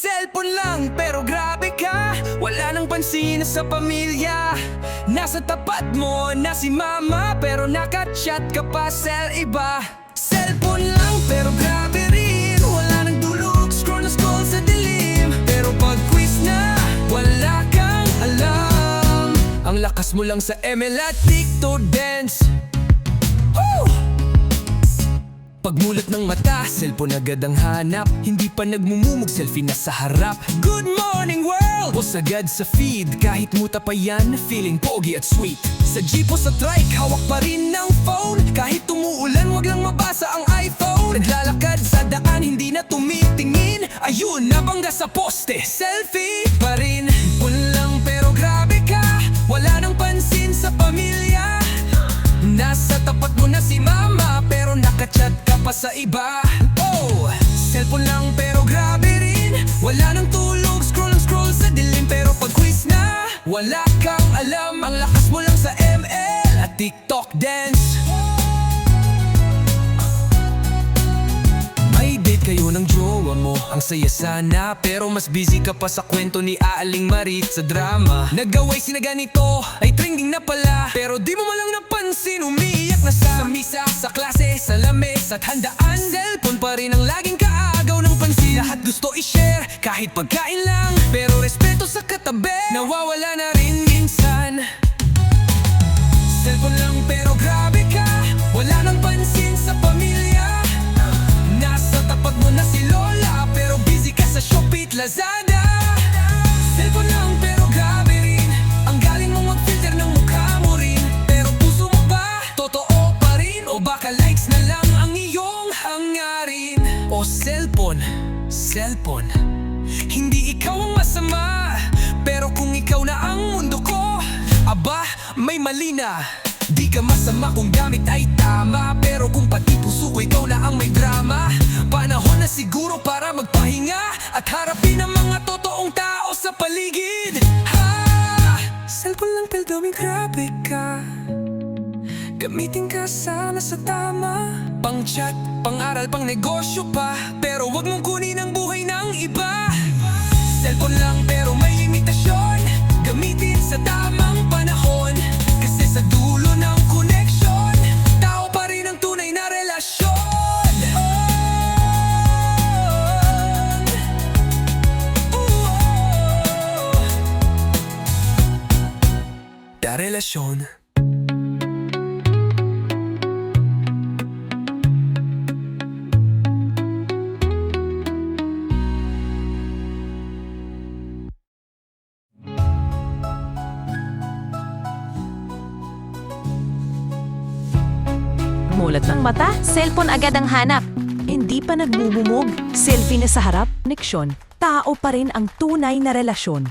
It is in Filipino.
Cellphone lang pero grabe ka. Wala nang pansin sa pamilya. Nasa tapat mo na si mama Pero nakachat ka pa sa iba. Cellphone lang pero grabe rin. Wala nang dulog, scroll na scroll sa dilim. Pero pag quiz na, wala kang alam. Ang lakas mo lang sa ML at TikTok dance. Woo! Pagmulat ng mata, cellphone agad ang hanap. Hindi pa nagmumumog, selfie na sa harap. Good morning world! O sagad sa feed Kahit muta pa yan, feeling pogi at sweet. Sa jeep o sa trike, hawak pa rin ng phone. Kahit tumuulan, wag lang mabasa ang iPhone. Naglalakad sa daan, hindi na tumitingin. Ayun, nabangga sa poste Selfie pa rin. Walang pero grabe ka. Wala nang pansin sa pamilya. Nasa tapat mo na si mama pa sa iba. Oh, cellphone lang pero grabe rin. Wala nang tulog, scroll ang scroll sa dilim Pero pag quiz na, wala kang alam. Ang lakas mo lang sa ML at TikTok dance. May date kayo ng jowa mo Ang saya sana. Pero mas busy ka pa sa kwento ni Aaling Marit sa drama. Nagaway sina ganito Ay trending na pala. Pero di mo malang napansin Umiiyak sa misa Sa klase, sa lamis at handaan Cellphone pa rin ang laging kaagaw ng pansin. Lahat gusto i-share Kahit pagkain lang Pero respeto sa katabi. Nawawala na rin minsan. Cellphone lang pero grabe ka. Wala nang pansin sa pamilya. Nasa tapat mo na si Lola Pero busy ka sa Shopee Lazada. Cellphone lang cellphone. Hindi ikaw ang masama Pero kung ikaw na ang mundo ko Aba, may mali na. Di ka masama kung gamit ay tama Pero kung pati puso ko ikaw na ang may drama. Panahon na siguro para magpahinga At harapin ang mga totoong tao sa paligid. Ha! Cellphone lang pero daming grabe ka Gamitin ka sana sa tama. Pang chat, pang aral, pang negosyo pa. Pero wag mong kunin ang buhay ng iba. Cellphone lang pero may limitasyon. Gamitin sa tamang panahon. Kasi sa dulo ng connection Tao pa rin ang tunay na relasyon. Da relasyon Mulat ng mata, cellphone agad ang hanap. Hindi pa nagmumumog, selfie na sa harap, koneksyon. Tao pa rin ang tunay na relasyon.